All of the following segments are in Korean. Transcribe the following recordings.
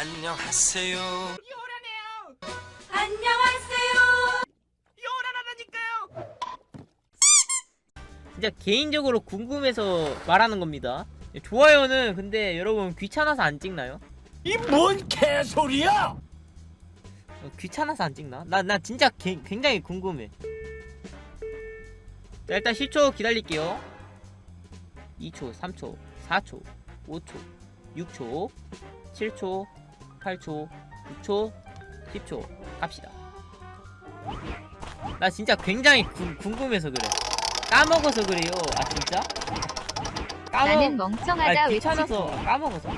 안녕하세요. 진짜 개인적으로 궁금해서 말하는 겁니다. 좋아요는 근데 여러분 귀찮아서 안 찍나요? 이 뭔 개소리야? 어, 귀찮아서 안 찍나? 나, 나 진짜 개- 굉장히 궁금해. 자, 일단 10초 기다릴게요. 2초, 3초, 4초, 5초, 6초, 7초, 8초, 9초, 10초. 갑시다. 나 진짜 굉장히 구- 궁금해서 그래. 까먹어서 그래요. 아, 진짜? 나는 까먹, 멍청하다 아, 외치고 귀찮아서 까먹어서.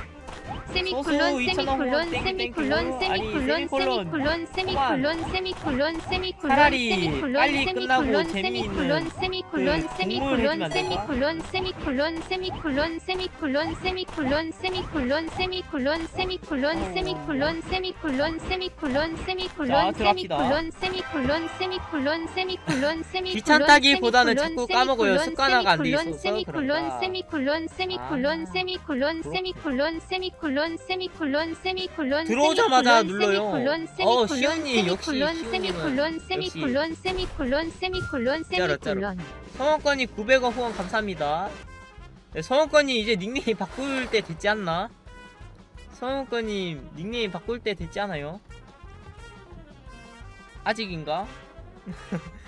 세미콜론 세미콜론 땡, 세미콜론 세미콜론 세미콜론. 세미콜론 세미콜론 세미콜론 세미콜론 세미콜론 세미콜론 그 세미콜론 안? 세미콜론 세미콜론 세미콜론 세미콜론 세미콜론 세미콜론 세미콜론 세미콜론 세미콜론 세미콜론 세미콜론 자, 세미콜론 들어갑시다. 세미콜론 세미콜론 세미콜론 세미콜론 세미콜론 귀찮다기보다는 세미콜론, 자꾸 까먹어요. 세미콜론, 습관화가 안돼 세미콜론, 있어서 세미콜론 그런가. 세미콜론 세미콜론 아, 세미콜론 세미콜론 세미콜론 세미콜론 세미콜론 들어오자마자 눌러요. 세미콜론, 어, 세미콜론, 역시 세미콜론, 세미콜론. 세미콜론 세미콜론 세미콜론 짜라, 짜라. 세미콜론 성원권이 900원 후원 감사합니다. 네, 성원권이 이제 닉네임 바꿀 때 됐지 않나? 성원권이 닉네임 바꿀 때 됐지 않아요? 아직인가?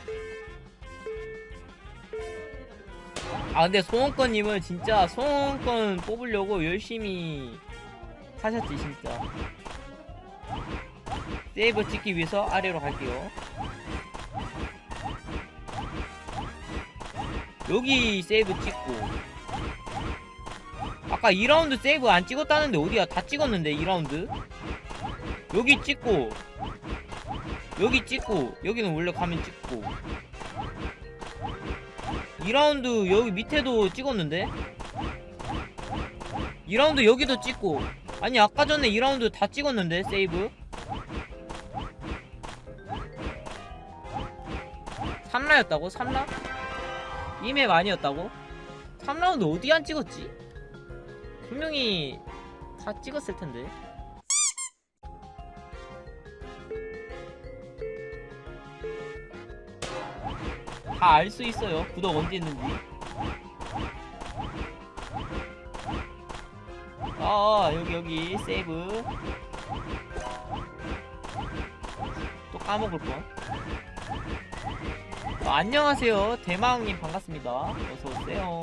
아 근데 소원권님은 진짜 소원권 뽑으려고 열심히 하셨지 진짜. 세이브 찍기 위해서 아래로 갈게요. 여기 세이브 찍고. 아까 2라운드 세이브 안 찍었다는데 어디야? 다 찍었는데 2라운드? 여기 찍고. 여기 찍고. 여기는 원래 가면 찍고. 2라운드 여기 밑에도 찍었는데? 2라운드 여기도 찍고 아니 아까 전에 2라운드 다 찍었는데 세이브 3라였다고? 3라? 이맵 아니었다고? 3라운드 어디 안 찍었지? 분명히 다 찍었을 텐데. 다 알 수 있어요. 구독 언제 했는지. 아, 여기, 여기, 세이브. 또 까먹을 뻔. 아, 안녕하세요. 대마왕님 반갑습니다. 어서오세요.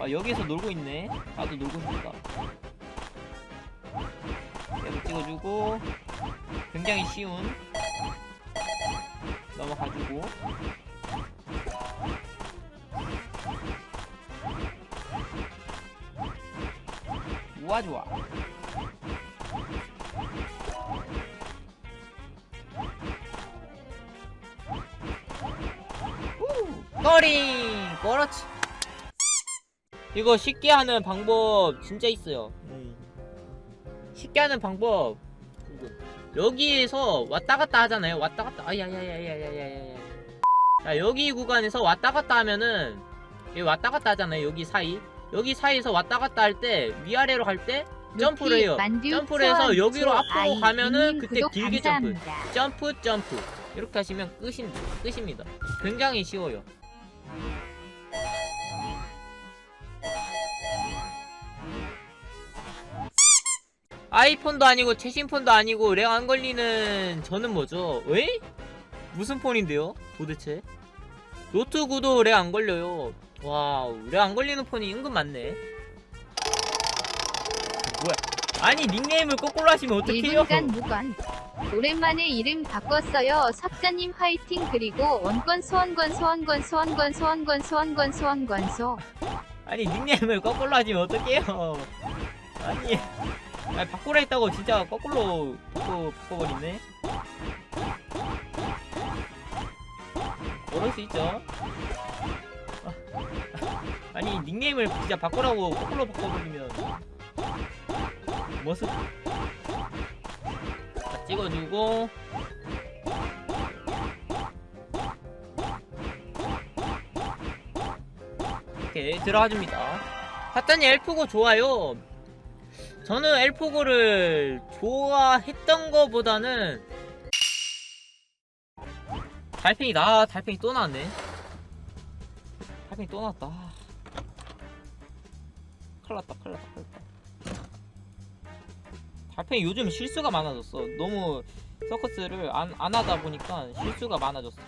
아, 여기에서 놀고 있네. 나도 놀고 싶다. 내가 찍어주고, 굉장히 쉬운. 넘어가지고. 우와, 좋아. 꺼링! 그렇지. 이거 쉽게 하는 방법 진짜 있어요. 음. 쉽게 하는 방법. 여기에서 왔다 갔다 하잖아요. 왔다 갔다. 아야야야야야야야. 자, 여기 구간에서 왔다 갔다 하면은 여기 왔다 갔다 하잖아요. 여기 사이. 여기 사이에서 왔다 갔다 할 때 위아래로 갈 때 점프를 해요. 점프를 해서 여기로 앞으로 가면은 그때 길게 점프. 점프 점프. 이렇게 하시면 끝인, 끝입니다. 굉장히 쉬워요. 아이폰도 아니고 최신폰도 아니고 렉 안 걸리는 저는 뭐죠? 왜? 무슨 폰인데요? 도대체? 노트구도 렉 안 걸려요. 와우, 렉안 걸리는 폰이 은근 많네. 뭐야? 아니 닉네임을 거꾸로 하시면 어떡해요? 1분간 무건 오랜만에 이름 바꿨어요 석자님 화이팅 그리고 원권 소원권 소원권 소원권 소원권 소원권 소원권 소 아니 닉네임을 거꾸로 하시면 어떡해요? 아니, 아니 바꾸라 했다고 진짜 거꾸로 또 바꿔버리네. 그럴 수 있죠. 아니 닉네임을 진짜 바꾸라고 거꾸로 바꿔버리면 모습 자, 찍어주고 오케이 들어가줍니다. 사탄이 엘프고 좋아요. 저는 엘프고를 좋아했던 거보다는 달팽이다. 아, 달팽이 또 나왔네. 달팽이 또 나왔다. 아. 큰일 났다, 큰일 났다, 큰일 났다. 달팽이 요즘 실수가 많아졌어. 너무 서커스를 안, 안 하다 보니까 실수가 많아졌어.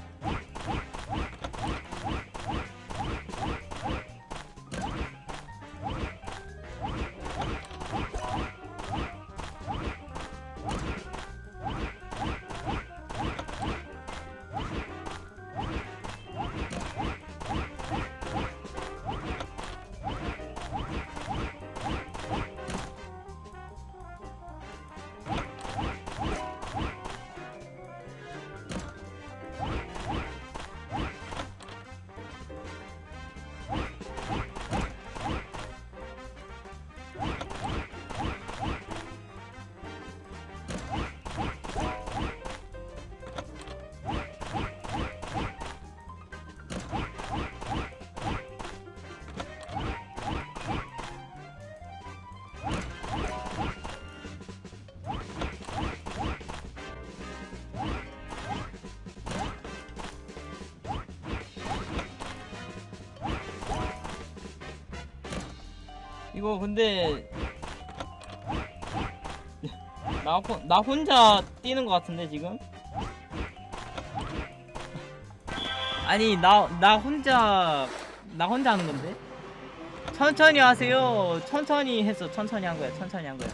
이거 근데 나, 혼- 나 혼자 뛰는 것 같은데 지금? 아니 나 나 혼자 나 혼자 하는 건데? 천천히 하세요. 천천히 해서 천천히 한 거야. 천천히 한 거야.